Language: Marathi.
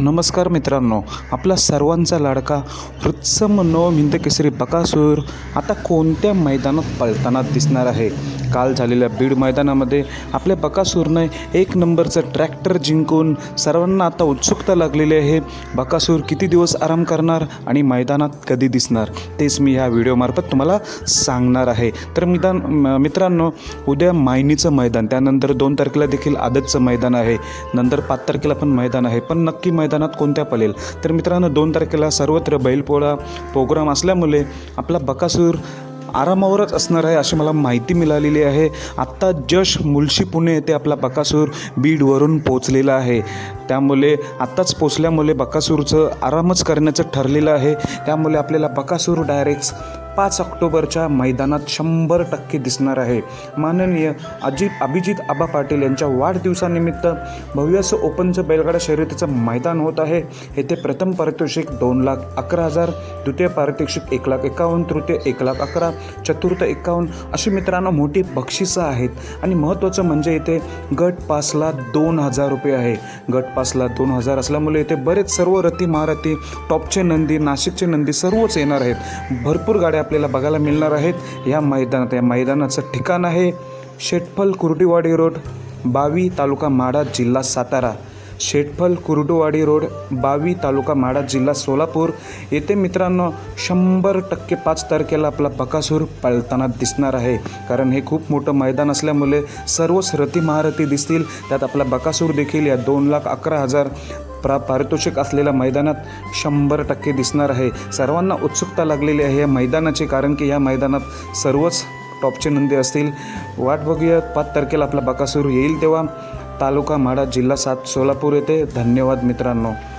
नमस्कार मित्रांनो आपला सर्वांचा लाडका हृत्सम नव हिंद केसरी बकासूर आता कोणत्या मैदानात पळताना दिसणार आहे? काल झालेल्या बीड मैदानामध्ये आपल्या बकासूरने एक नंबरचं ट्रॅक्टर जिंकून सर्वांना आता उत्सुकता लागलेली आहे. बकासूर किती दिवस आराम करणार आणि मैदानात कधी दिसणार? तेच मी ह्या व्हिडिओमार्फत तुम्हाला सांगणार आहे. तर मिदान मित्रांनो उद्या मायनीचं मैदान त्यानंतर दोन तारखेला देखील आदतचं मैदान आहे. नंतर पाच तारखेला पण मैदान आहे. पण नक्की मैदानात कोणत्या पळेल? तर मित्रांनो दोन तारखेला सर्वत्र बैलपोळा प्रोग्राम असल्यामुळे आपला बकासूर आरामावरच असणार आहे अशी मला माहिती मिळालेली आहे. आत्ता जश मुलशी पुणे येथे आपला बकासूर बीडवरून पोचलेला आहे. त्यामुळे आत्ताच पोचल्यामुळे बकासूरचं आरामच करण्याचं ठरलेलं आहे. त्यामुळे आपल्याला बकासूर डायरेक्ट पाच ऑक्टोबरच्या मैदानात शंभर टक्के दिसणार आहे. माननीय अजित अभिजित आबा पाटील यांच्या वाढदिवसानिमित्त भव्याचं ओपनचं बैलगाडा शर्यतीचं मैदान होत आहे. येथे प्रथम पारितोषिक दोन लाख अकरा हजार द्वितीय पारितोषिक एक लाख एकावन्न तृतीय एक लाख अकरा चतुर्थ एकावन्न अशी मित्रांनो मोठी बक्षिसं आहेत. आणि महत्त्वाचं म्हणजे इथे गट पासला दोन हजार रुपये आहे. गट पासला दोन हजार असल्यामुळे इथे बरेच सर्व रथी महारथी टॉपचे नंदी नाशिकचे नंदी सर्वच येणार आहेत. भरपूर गाड्या आपल्याला बघायला मिळणार आहेत. या मैदानात या मैदानाचं ठिकाण आहे शेटफल कुर्डीवाडी रोड बावी तालुका माडा जिल्हा सातारा. शेटफल कुर्डुवाडी रोड बावी तालुका माडा जिल्हा सोलापूर. येथे मित्रांनो शंभर टक्के पाच तारखेला आपला बकासूर पळताना दिसणार आहे. कारण हे खूप मोठं मैदान असल्यामुळे सर्वच रथी महारथी दिसतील. त्यात आपला बकासूर देखील या दोन लाख अकरा हजार प्रा पारितोषिक असलेल्या मैदानात शंभर टक्के दिसणार आहे. सर्वांना उत्सुकता लागलेली आहे या मैदानाची कारण की या मैदानात सर्वच टॉपचे नंदी असतील. वाट बघूया पाच तारखेला आपला बकासूर येईल तेव्हा. तालुका माडा जिल्हा सात सोलापूर येथे धन्यवाद मित्रांनो.